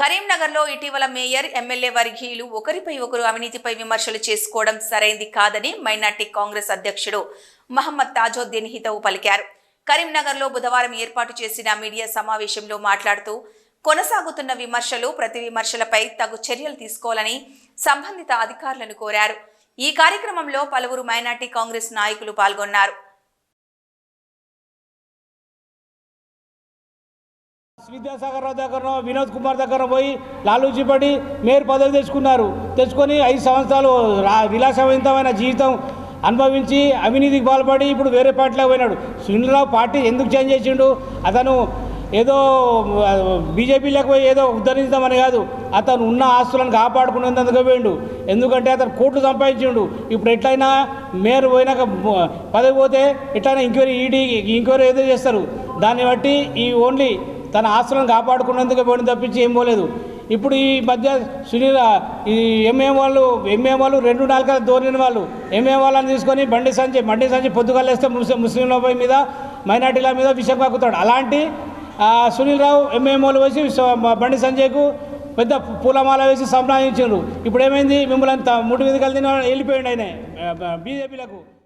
కరీంనగర్లో ఇటీవల mayor MLA వర్గీయులు ఒకరిపై ఒకరు అవినీతిపై విమర్శలు చేసుకోవడం సరైంది కాదని మైనార్టీ కాంగ్రెస్ అధ్యక్షుడు మహమ్మద్ తాజోద్దీన్ హితవు పలికారు. కరీంనగర్లో బుధవారం ఏర్పాటు చేసిన మీడియా సమావేశంలో మాట్లాడుతూ కొనసాగుతున్న విమర్శలు ప్రతి విమర్శలపై తగు చర్యలు తీసుకోవాలని సంబంధిత అధికారులను కోరారు. ఈ కార్యక్రమంలో పలువురు మైనార్టీ కాంగ్రెస్ నాయకులు పాల్గొన్నారు. విద్యాసాగర్ రావు దగ్గర వినోద్ కుమార్ దగ్గర పోయి లాలూజీ పడి మేయర్ పదవి తెచ్చుకున్నారు. తెచ్చుకొని ఐదు సంవత్సరాలు విలాసవంతమైన జీవితం అనుభవించి అవినీతికి పాల్పడి ఇప్పుడు వేరే పార్టీలోకి పోయినాడు. సునీలరావు పార్టీ ఎందుకు చేంజ్ చేసిండు? అతను ఏదో బీజేపీలోకి పోయి ఏదో ఉద్ధరించామని కాదు. అతను ఉన్న ఆస్తులను కాపాడుకునేందుకు పోయిండు. ఎందుకంటే అతను కోట్లు సంపాదించిండు. ఇప్పుడు ఎట్లయినా మేయర్ పోయినాక పదవి పోతే ఎట్లయినా ఇంక్వైరీ ఈడీ ఇంక్వైరీ ఏదో చేస్తారు. దాన్ని బట్టి ఈ ఓన్లీ తన ఆస్తులను కాపాడుకున్నందుకు పోయిన తప్పించి ఏం పోలేదు. ఇప్పుడు ఈ మధ్య సునీల ఈ ఎంఏ వాళ్ళు ఎంఏ వాళ్ళు రెండు నాలుగు దోరిన వాళ్ళు. ఎంఏ వాళ్ళని తీసుకొని బండి సంచి బండి సంచి పొద్దుగాలేస్తే ముస్లిం ముస్లింల మీద మైనార్టీల మీద విషయం కాకుతాడు అలాంటి సునీల్ రావు ఎంఏఎంఓలు వాళ్ళు వేసి బండి సంజయ్కు పెద్ద పూలమాల వేసి సంప్రదించారు. ఇప్పుడు ఏమైంది? మిమ్మల్ని అంత ముడి మీద కలిసి వెళ్ళిపోయాడు ఆయన బీజేపీలకు.